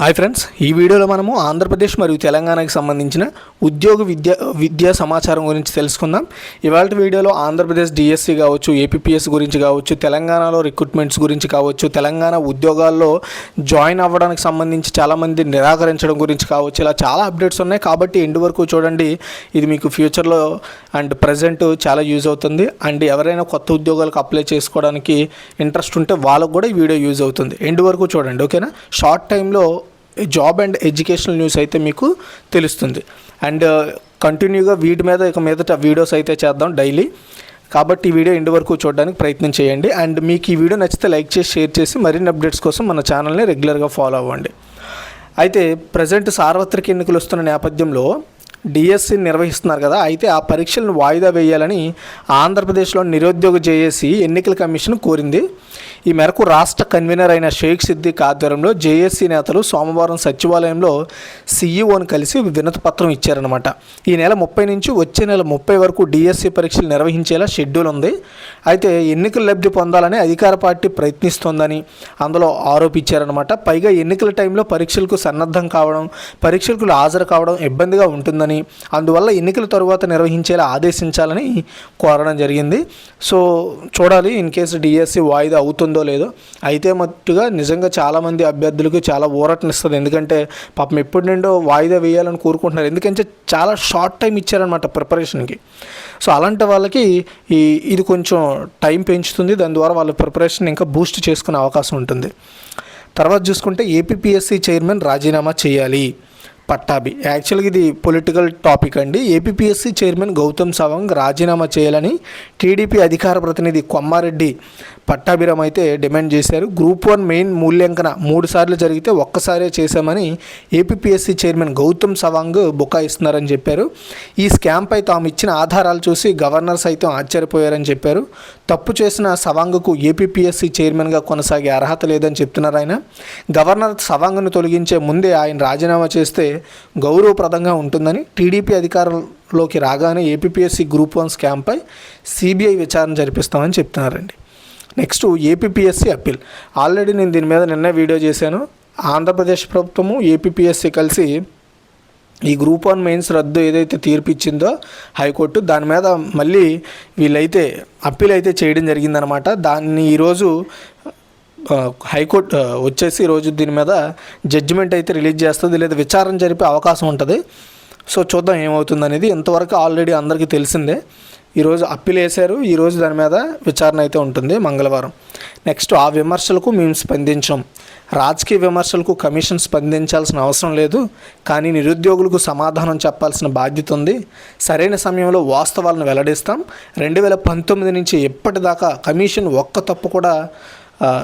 Hi friends ఈ వీడియోలో మనము ఆంధ్రప్రదేశ్ మరియు తెలంగాణకి సంబంధించిన ఉద్యోగ విద్య విద్యా సమాచారం గురించి తెలుసుకుందాం. ఇవాళ వీడియోలో ఆంధ్రప్రదేశ్ డిఎస్సి కావచ్చు ఏపీపీఎస్ గురించి కావచ్చు తెలంగాణలో రిక్రూట్మెంట్స్ గురించి కావచ్చు తెలంగాణ ఉద్యోగాల్లో జాయిన్ అవ్వడానికి సంబంధించి చాలామంది నిరాకరించడం గురించి కావచ్చు ఇలా చాలా అప్డేట్స్ ఉన్నాయి. కాబట్టి ఎండు వరకు చూడండి ఇది మీకు ఫ్యూచర్లో అండ్ ప్రజెంట్ చాలా యూజ్ అవుతుంది. అండ్ ఎవరైనా కొత్త ఉద్యోగాలకు అప్లై చేసుకోవడానికి ఇంట్రెస్ట్ ఉంటే వాళ్ళకు కూడా ఈ వీడియో యూజ్ అవుతుంది. ఎండ్ వరకు చూడండి ఓకేనా షార్ట్ టైంలో జాబ్ అండ్ ఎడ్యుకేషనల్ న్యూస్ అయితే మీకు తెలుస్తుంది. అండ్ కంటిన్యూగా uh, వీటి మీద ఇక మీదట వీడియోస్ అయితే చేద్దాం డైలీ కాబట్టి ఈ వీడియో ఇంటి వరకు చూడడానికి ప్రయత్నం చేయండి. అండ్ మీకు ఈ వీడియో నచ్చితే లైక్ చేసి షేర్ చేసి మరిన్ని అప్డేట్స్ కోసం మన ఛానల్ని రెగ్యులర్గా ఫాలో అవ్వండి. అయితే ప్రజెంట్ సార్వత్రిక ఎన్నికలు వస్తున్న నేపథ్యంలో డిఎస్సి నిర్వహిస్తున్నారు కదా. అయితే ఆ పరీక్షలను వాయిదా వేయాలని ఆంధ్రప్రదేశ్లో నిరుద్యోగ జేఏసీ ఎన్నికల కమిషన్ కోరింది. ఈ మేరకు రాష్ట్ర కన్వీనర్ అయిన షేక్ సిద్దిక్ ఆధ్వర్యంలో జేఏసీ నేతలు సోమవారం సచివాలయంలో సీఈఓని కలిసి వినతి పత్రం ఇచ్చారనమాట ఈ నెల ముప్పై నుంచి వచ్చే నెల ముప్పై వరకు డిఎస్సి పరీక్షలు నిర్వహించేలా షెడ్యూల్ ఉంది. అయితే ఎన్నికల లబ్ధి పొందాలని అధికార పార్టీ ప్రయత్నిస్తోందని అందులో ఆరోపించారనమాట పైగా ఎన్నికల టైంలో పరీక్షలకు సన్నద్ధం కావడం పరీక్షలకు హాజరు కావడం ఇబ్బందిగా ఉంటుందని అందువల్ల ఎన్నికల తరువాత నిర్వహించేలా ఆదేశించాలని కోరడం జరిగింది. సో చూడాలి ఇన్ కేసు డిఎస్సి వాయిదా అవుతుందో లేదో. అయితే మట్టుగా నిజంగా చాలామంది అభ్యర్థులకు చాలా ఊరటనిస్తుంది. ఎందుకంటే పాపం ఎప్పటి నుండో వాయిదా వేయాలని కోరుకుంటున్నారు. ఎందుకంటే చాలా షార్ట్ టైం ఇచ్చారనమాట ప్రిపరేషన్కి సో అలాంటి వాళ్ళకి ఈ ఇది కొంచెం టైం పెంచుతుంది. దాని ద్వారా వాళ్ళ ప్రిపరేషన్ ఇంకా బూస్ట్ చేసుకునే అవకాశం ఉంటుంది. తర్వాత చూసుకుంటే ఏపీపీఎస్సీ చైర్మన్ రాజీనామా చేయాలి. పట్టాభి. యాక్చువల్గా ఇది పొలిటికల్ టాపిక్ అండి. ఏపీపీఎస్సీ చైర్మన్ గౌతమ్ సవాంగ్ రాజీనామా చేయాలని టీడీపీ అధికార ప్రతినిధి కొమ్మారెడ్డి పట్టాభిరామ్ అయితే డిమాండ్ చేశారు. గ్రూప్ వన్ మెయిన్ మూల్యాంకన మూడు సార్లు జరిగితే ఒక్కసారే చేశామని ఏపీపీఎస్సీ చైర్మన్ గౌతమ్ సవాంగ్ బుకాయిస్తున్నారని చెప్పారు. ఈ స్కామ్పై తాము ఇచ్చిన ఆధారాలు చూసి గవర్నర్ సైతం ఆశ్చర్యపోయారని చెప్పారు. తప్పు చేసిన సవాంగ్కు ఏపీపీఎస్సీ చైర్మన్గా కొనసాగే అర్హత లేదని చెప్తున్నారు ఆయన. గవర్నర్ సవాంగ్ను తొలగించే ముందే ఆయన రాజీనామా చేస్తే గౌరవప్రదంగా ఉంటుందని టీడీపీ అధికారంలోకి రాగానే ఏపీపీఎస్సీ గ్రూప్ వన్ స్కామ్పై సిబిఐ విచారణ జరిపిస్తామని చెప్తున్నారండి. Next APPSC appeal. ఆల్రెడీ నేను దీని మీద నిన్న వీడియో చేశాను. ఆంధ్రప్రదేశ్ ప్రభుత్వము ఏపీపీఎస్సీ కలిసి ఈ గ్రూప్ వన్ మెయిన్స్ రద్దు ఏదైతే తీర్పు ఇచ్చిందో హైకోర్టు దాని మీద మళ్ళీ వీళ్ళైతే అప్పీల్ అయితే చేయడం జరిగిందనమాట. దాన్ని ఈరోజు హైకోర్టు వచ్చేసి ఈరోజు దీని మీద జడ్జిమెంట్ అయితే రిలీజ్ చేస్తుంది లేదా విచారణ జరిపే అవకాశం ఉంటుంది. సో చూద్దాం ఏమవుతుంది అనేది ఇంతవరకు ఆల్రెడీ అందరికీ తెలిసిందే. ఈరోజు అప్పీల్ వేశారు. ఈరోజు దాని మీద విచారణ అయితే ఉంటుంది మంగళవారం. నెక్స్ట్ ఆ విమర్శలకు మేము స్పందించాం. రాజకీయ విమర్శలకు కమిషన్ స్పందించాల్సిన అవసరం లేదు. కానీ నిరుద్యోగులకు సమాధానం చెప్పాల్సిన బాధ్యత ఉంది. సరైన సమయంలో వాస్తవాలను వెల్లడిస్తాం. రెండు వేల పంతొమ్మిది నుంచి ఎప్పటిదాకా కమిషన్ ఒక్క తప్పు కూడా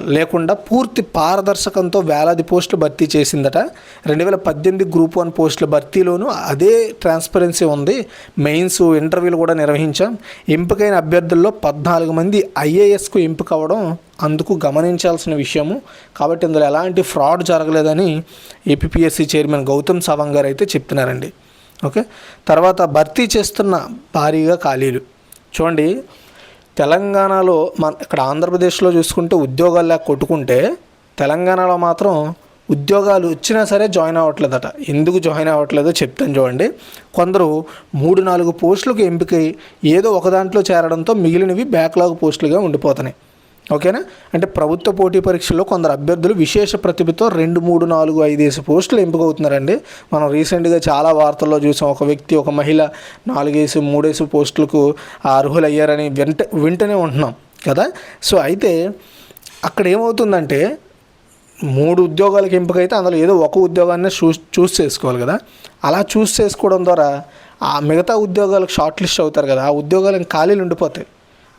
లేకుండా పూర్తి పారదర్శకంతో వేలాది పోస్టులు భర్తీ చేసిందట. రెండు వేల పద్దెనిమిది గ్రూప్ వన్ పోస్టుల భర్తీలోనూ అదే ట్రాన్స్పరెన్సీ ఉంది. మెయిన్స్ ఇంటర్వ్యూలు కూడా నిర్వహించాం. ఎంపికైన అభ్యర్థుల్లో పద్నాలుగు మంది ఐఏఎస్కు ఎంపిక అవ్వడం అందుకు గమనించాల్సిన విషయము. కాబట్టి ఇందులో ఎలాంటి ఫ్రాడ్ జరగలేదని ఏపీఎస్సీ చైర్మన్ గౌతమ్ సవాంగ్ గారు అయితే చెప్తున్నారండి. ఓకే? తర్వాత భర్తీ చేస్తున్న భారీగా ఖాళీలు. చూడండి తెలంగాణలో మన ఇక్కడ ఆంధ్రప్రదేశ్లో చూసుకుంటే ఉద్యోగాలు లేక కొట్టుకుంటే తెలంగాణలో మాత్రం ఉద్యోగాలు వచ్చినా సరే జాయిన్ అవ్వట్లేదట. ఎందుకు జాయిన్ అవ్వట్లేదో చెప్తాను చూడండి. కొందరు మూడు నాలుగు పోస్టులకు ఎంపికై ఏదో ఒక దాంట్లో చేరడంతో మిగిలినవి బ్యాక్లాగ్ పోస్టులుగా ఉండిపోతున్నాయి. ఓకేనా? అంటే ప్రభుత్వ పోటీ పరీక్షల్లో కొందరు అభ్యర్థులు విశేష ప్రతిభతో రెండు మూడు నాలుగు ఐదేసి పోస్టులు ఎంపిక అవుతున్నారండి మనం రీసెంట్గా చాలా వార్తల్లో చూసాం ఒక వ్యక్తి ఒక మహిళ నాలుగేసి మూడేసి పోస్టులకు అర్హులయ్యారని వెంట వింటనే ఉంటున్నాం కదా? సో అయితే అక్కడ ఏమవుతుందంటే మూడు ఉద్యోగాలకు ఎంపిక అయితే అందులో ఏదో ఒక ఉద్యోగాన్ని చూస్ చూస్ చేసుకోవాలి కదా? అలా చూస్ చేసుకోవడం ద్వారా ఆ మిగతా ఉద్యోగాలకు షార్ట్ లిస్ట్ అవుతారు కదా? ఆ ఉద్యోగాలకు ఖాళీలు ఉండిపోతాయి.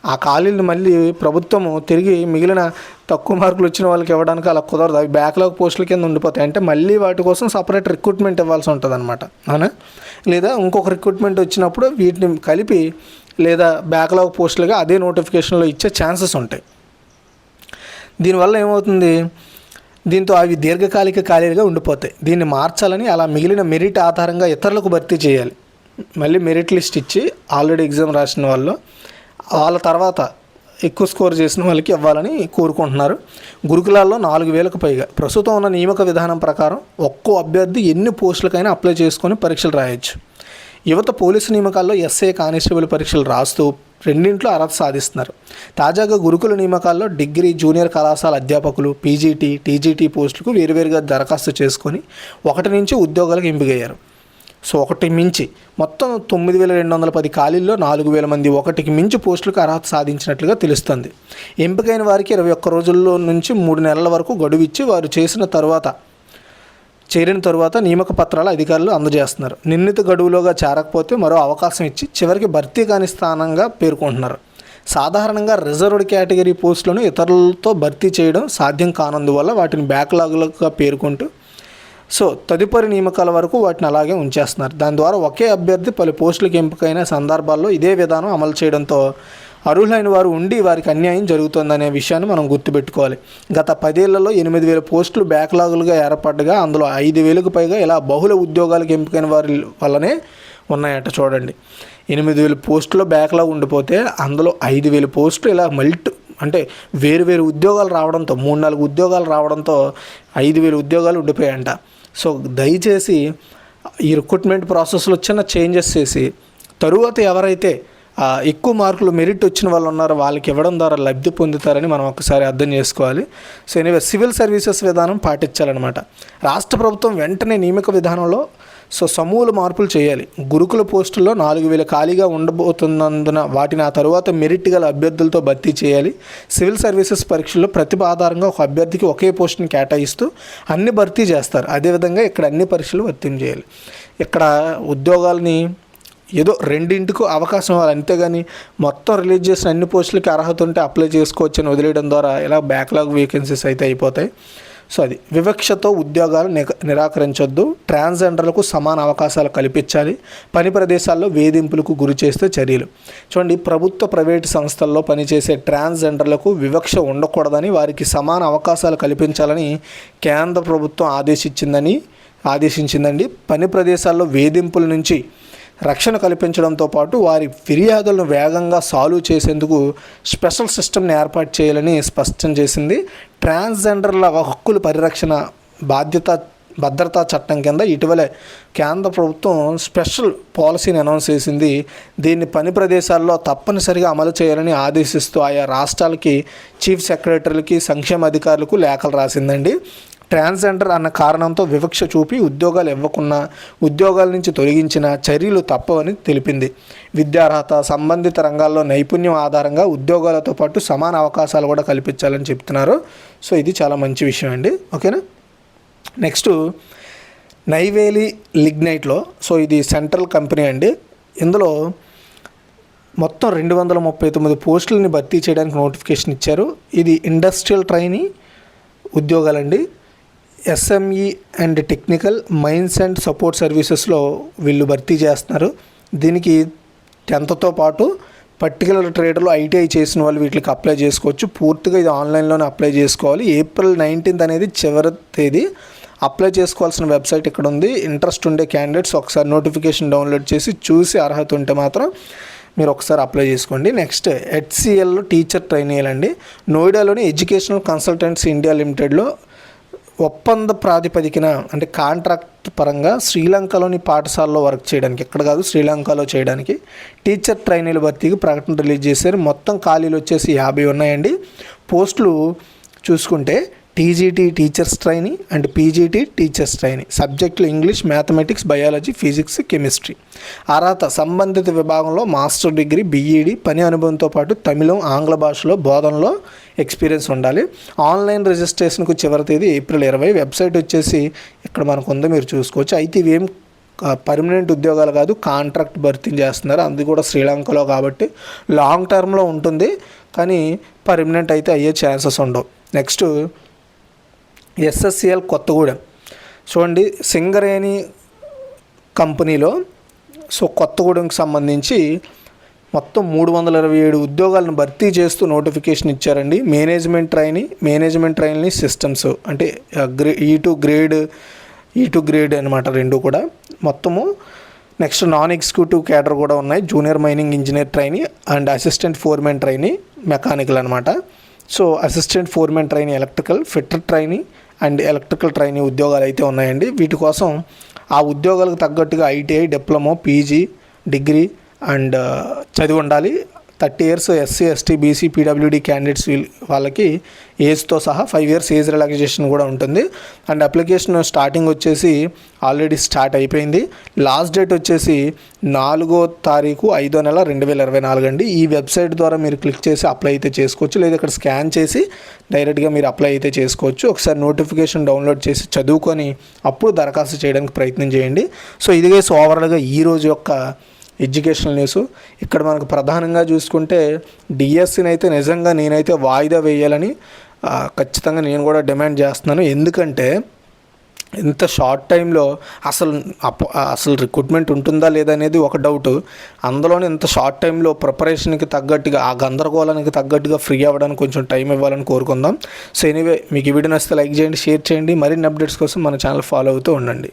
ఆ ఖాళీలు మళ్ళీ ప్రభుత్వము తిరిగి మిగిలిన తక్కువ మార్కులు వచ్చిన వాళ్ళకి ఇవ్వడానికి అలా కుదరదు. అవి బ్యాక్లాగ్ పోస్టుల కింద ఉండిపోతాయి. అంటే మళ్ళీ వాటి కోసం సపరేట్ రిక్రూట్మెంట్ ఇవ్వాల్సి ఉంటుంది అనమాట అవునా? లేదా ఇంకొక రిక్రూట్మెంట్ వచ్చినప్పుడు వీటిని కలిపి లేదా బ్యాక్లాగ్ పోస్టులుగా అదే నోటిఫికేషన్లో ఇచ్చే ఛాన్సెస్ ఉంటాయి. దీనివల్ల ఏమవుతుంది? దీంతో అవి దీర్ఘకాలిక ఖాళీలుగా ఉండిపోతాయి. దీన్ని మార్చాలని అలా మిగిలిన మెరిట్ ఆధారంగా ఇతరులకు భర్తీ చేయాలి. మళ్ళీ మెరిట్ లిస్ట్ ఇచ్చి ఆల్రెడీ ఎగ్జామ్ రాసిన వాళ్ళు వాళ్ళ తర్వాత ఎక్కువ స్కోర్ చేసిన వాళ్ళకి ఇవ్వాలని కోరుకుంటున్నారు. గురుకులాల్లో నాలుగు వేలకు పైగా. ప్రస్తుతం ఉన్న నియామక విధానం ప్రకారం ఒక్కో అభ్యర్థి ఎన్ని పోస్టులకైనా అప్లై చేసుకొని పరీక్షలు రాయొచ్చు. యువత పోలీసు నియామకాల్లో ఎస్ఐ కానిస్టేబుల్ పరీక్షలు రాస్తూ రెండింట్లో అర్హత సాధిస్తున్నారు. తాజాగా గురుకుల నియామకాల్లో డిగ్రీ జూనియర్ కళాశాల అధ్యాపకులు పీజీటీ టీజీటీ పోస్టులకు వేరువేరుగా దరఖాస్తు చేసుకొని ఒకటి నుంచి ఉద్యోగాలకు ఎంపికయ్యారు. సో ఒకటి మించి. మొత్తం తొమ్మిది వేల రెండు వందల పది ఖాళీల్లో నాలుగు వేల మంది ఒకటికి మించి పోస్టులకు అర్హత సాధించినట్లుగా తెలుస్తుంది. ఎంపికైన వారికి ఇరవై ఒక్క రోజుల్లో నుంచి మూడు నెలల వరకు గడువు ఇచ్చి వారు చేసిన తర్వాత చేరిన తరువాత నియామక పత్రాలు అధికారులు అందజేస్తున్నారు. నిర్ణీత గడువులోగా చేరకపోతే మరో అవకాశం ఇచ్చి చివరికి భర్తీ కాని స్థానంగా పేర్కొంటున్నారు. సాధారణంగా రిజర్వ్డ్ కేటగిరీ పోస్టులను ఇతరులతో భర్తీ చేయడం సాధ్యం కానందువల్ల వాటిని బ్యాక్లాగులుగా పేర్కొంటూ సో తదుపరి నియామకాల వరకు వాటిని అలాగే ఉంచేస్తున్నారు. దాని ద్వారా ఒకే అభ్యర్థి పలు పోస్టులకు ఎంపికైన సందర్భాల్లో ఇదే విధానం అమలు చేయడంతో అర్హులైన వారు ఉండి వారికి అన్యాయం జరుగుతుందనే విషయాన్ని మనం గుర్తుపెట్టుకోవాలి. గత పదేళ్ళలో ఎనిమిది వేల పోస్టులు బ్యాక్లాగులుగా ఏర్పడగా అందులో ఐదు వేలకు పైగా ఇలా బహుళ ఉద్యోగాలకు ఎంపికైన వారి వల్లనే ఉన్నాయట చూడండి. ఎనిమిది వేల పోస్టులో బ్యాక్లాగ్ ఉండిపోతే అందులో ఐదు వేల పోస్టులు ఇలా మల్టీ అంటే వేరు వేరు ఉద్యోగాలు రావడంతో మూడు నాలుగు ఉద్యోగాలు రావడంతో ఐదు వేలు ఉద్యోగాలు ఉండిపోయాయంట. సో దయచేసి ఈ రిక్రూట్మెంట్ ప్రాసెస్లో చిన్న చేంజెస్ చేసి తరువాత ఎవరైతే ఎక్కువ మార్కులు మెరిట్ వచ్చిన వాళ్ళు ఉన్నారో వాళ్ళకి ఇవ్వడం ద్వారా లబ్ధి పొందుతారని మనం ఒకసారి అర్థం చేసుకోవాలి. సో ఎనివే సివిల్ సర్వీసెస్ విధానం పాటించాలన్నమాట. రాష్ట్ర ప్రభుత్వం వెంటనే నియామక విధానంలో సో సమూల మార్పులు చేయాలి. గురుకుల పోస్టుల్లో నాలుగు వేల ఖాళీగా ఉండబోతున్నందున వాటిని ఆ తరువాత మెరిట్ గల అభ్యర్థులతో భర్తీ చేయాలి. సివిల్ సర్వీసెస్ పరీక్షల్లో ప్రతిభ ఆధారంగా ఒక అభ్యర్థికి ఒకే పోస్టుని కేటాయిస్తూ అన్ని భర్తీ చేస్తారు. అదేవిధంగా ఇక్కడ అన్ని పరీక్షలు వర్తించేయాలి ఇక్కడ ఉద్యోగాలని ఏదో రెండింటికి అవకాశం ఇవ్వాలి. అంతేగాని మొత్తం రిలీజ్ చేసిన అన్ని పోస్టులకి అర్హత ఉంటే అప్లై చేసుకోవచ్చు అని వదిలేయడం ద్వారా ఇలా బ్యాక్లాగ్ వేకెన్సీస్ అయితే అయిపోతాయి. సో అది వివక్షతో ఉద్యోగాలు నిక- నిరాకరించొద్దు. ట్రాన్స్జెండర్లకు సమాన అవకాశాలు కల్పించాలి. పని ప్రదేశాల్లో వేధింపులకు గురి చేస్తే చర్యలు. చూడండి ప్రభుత్వ ప్రైవేటు సంస్థల్లో పనిచేసే ట్రాన్స్జెండర్లకు వివక్ష ఉండకూడదని వారికి సమాన అవకాశాలు కల్పించాలని కేంద్ర ప్రభుత్వం ఆదేశించిందని ఆదేశించిందండి. పని ప్రదేశాల్లో వేధింపుల నుంచి రక్షణ కల్పించడంతో పాటు వారి ఫిర్యాదులను వేగంగా సాల్వ్ చేసేందుకు స్పెషల్ సిస్టమ్ని ఏర్పాటు చేయాలని స్పష్టం చేసింది. ట్రాన్స్జెండర్ల హక్కుల పరిరక్షణ బాధ్యత భద్రతా చట్టం కింద ఇటీవలే కేంద్ర ప్రభుత్వం స్పెషల్ పాలసీని అనౌన్స్ చేసింది. దీన్ని పని ప్రదేశాల్లో తప్పనిసరిగా అమలు చేయాలని ఆదేశిస్తూ ఆయా రాష్ట్రాలకి చీఫ్ సెక్రటరీలకి సంక్షేమ అధికారులకు లేఖలు రాసిందండి. ట్రాన్స్జెండర్ అన్న కారణంతో వివక్ష చూపి ఉద్యోగాలు ఇవ్వకున్నా ఉద్యోగాల నుంచి తొలగించిన చర్యలు తప్పవని తెలిపింది. విద్యార్హత సంబంధిత రంగాల్లో నైపుణ్యం ఆధారంగా ఉద్యోగాలతో పాటు సమాన అవకాశాలు కూడా కల్పించాలని చెప్తున్నారు. సో ఇది చాలా మంచి విషయం అండి. ఓకేనా? నెక్స్ట్ నైవేలి లిగ్నైట్లో సో ఇది సెంట్రల్ కంపెనీ అండి. ఇందులో మొత్తం రెండు వందల ముప్పై తొమ్మిది పోస్టులని భర్తీ చేయడానికి నోటిఫికేషన్ ఇచ్చారు. ఇది industrial trainee ఉద్యోగాలండి. SME and technical mines and support సర్వీసెస్లో వీళ్ళు భర్తీ చేస్తున్నారు. దీనికి టెన్త్తో పాటు పర్టికులర్ ట్రేడర్లో ఐటీఐ చేసిన వాళ్ళు వీటికి అప్లై చేసుకోవచ్చు. పూర్తిగా ఇది ఆన్లైన్లోనే అప్లై చేసుకోవాలి. ఏప్రిల్ నైన్టీన్త్ అనేది చివరి తేదీ. అప్లై చేసుకోవాల్సిన వెబ్సైట్ ఇక్కడ ఉంది. ఇంట్రెస్ట్ ఉండే క్యాండిడేట్స్ ఒకసారి నోటిఫికేషన్ డౌన్లోడ్ చేసి చూసి అర్హత ఉంటే మాత్రం మీరు ఒకసారి అప్లై చేసుకోండి. నెక్స్ట్ హెచ్సిఎల్లో టీచర్ ట్రైన్ అండి నోయిడాలోని ఎడ్యుకేషనల్ కన్సల్టెంట్స్ ఇండియా లిమిటెడ్లో ఒప్పంద ప్రాతిపదికన అంటే కాంట్రాక్ట్ పరంగా శ్రీలంకలోని పాఠశాలలో వర్క్ చేయడానికి ఎక్కడ కాదు శ్రీలంకలో చేయడానికి టీచర్ ట్రైనీల భర్తీకి ప్రకటన రిలీజ్ చేశారు. మొత్తం ఖాళీలు వచ్చేసి యాభై ఉన్నాయండి. పోస్టులు చూసుకుంటే TGT teachers trainee and PGT teachers trainee సబ్జెక్టులు English mathematics biology physics chemistry అర్హత సంబంధిత విభాగంలో మాస్టర్ డిగ్రీ బీఈడి పని అనుభవంతో పాటు తమిళం ఆంగ్ల భాషలో బోధనలో ఎక్స్పీరియన్స్ ఉండాలి. ఆన్లైన్ రిజిస్ట్రేషన్కు చివరి తేదీ ఏప్రిల్ ఇరవై. వెబ్సైట్ వచ్చేసి ఇక్కడ మనకు ఉందో మీరు చూసుకోవచ్చు. అయితే ఇవేం పర్మనెంట్ ఉద్యోగాలు కాదు కాంట్రాక్ట్ భర్తీ చేస్తున్నారు. అది కూడా శ్రీలంకలో కాబట్టి లాంగ్ టర్మ్లో ఉంటుంది. కానీ పర్మనెంట్ అయితే అయ్యే ఛాన్సెస్ ఉండవు. Next SSCL Kothagudem. చూడండి సింగరేణి కంపెనీలో సో కొత్తగూడెంకి సంబంధించి మొత్తం మూడు వందల ఇరవై ఏడు ఉద్యోగాలను భర్తీ చేస్తూ నోటిఫికేషన్ ఇచ్చారండి. Management trainee management trainee systems అంటే grey E two grade E two grade అనమాట రెండు కూడా. మొత్తము నెక్స్ట్ నాన్ ఎగ్జిక్యూటివ్ క్యాడర్ కూడా ఉన్నాయి. Junior mining engineer trainee and assistant foreman trainee mechanical అనమాట so assistant foreman trainee electrical fitter trainee and electrical training ఉద్యోగాలు అయితే ఉన్నాయండి. వీటి కోసం ఆ ఉద్యోగాలకు తగ్గట్టుగా ITI diploma PG degree and చదివి ఉండాలి. Thirty years SC ST BC PWD candidates వాళ్ళకి ఏజ్తో సహా ఫైవ్ ఇయర్స్ ఏజ్ రిలాక్సేషన్ కూడా ఉంటుంది. అండ్ అప్లికేషన్ స్టార్టింగ్ వచ్చేసి ఆల్రెడీ స్టార్ట్ అయిపోయింది. లాస్ట్ డేట్ వచ్చేసి నాలుగో తారీఖు ఐదో నెల రెండు వేల ఇరవై నాలుగు అండి. ఈ వెబ్సైట్ ద్వారా మీరు క్లిక్ చేసి అప్లై అయితే చేసుకోవచ్చు. లేదా ఇక్కడ స్కాన్ చేసి డైరెక్ట్గా మీరు అప్లై అయితే చేసుకోవచ్చు. ఒకసారి నోటిఫికేషన్ డౌన్లోడ్ చేసి చదువుకొని అప్పుడు దరఖాస్తు చేయడానికి ప్రయత్నం చేయండి. సో ఇదిగే సో ఓవరాల్గా ఈ రోజు యొక్క ఎడ్యుకేషనల్ న్యూస్. ఇక్కడ మనకు ప్రధానంగా చూసుకుంటే డిఎస్సిని అయితే నిజంగా నేనైతే వాయిదా వేయాలని ఖచ్చితంగా నేను కూడా డిమాండ్ చేస్తున్నాను. ఎందుకంటే ఇంత షార్ట్ టైంలో అసలు అప్- అసలు రిక్రూట్మెంట్ ఉంటుందా లేదా అనేది ఒక డౌట్. అందులోనే ఇంత షార్ట్ టైంలో ప్రిపరేషన్కి తగ్గట్టుగా ఆ గందరగోళానికి తగ్గట్టుగా ఫ్రీ అవ్వడానికి కొంచెం టైం ఇవ్వాలని కోరుకుందాం. సో ఎనీవే మీకు ఈ వీడియో నచ్చితే లైక్ చేయండి షేర్ చేయండి. మరిన్ని అప్డేట్స్ కోసం మన ఛానల్ ఫాలో అవుతూ ఉండండి.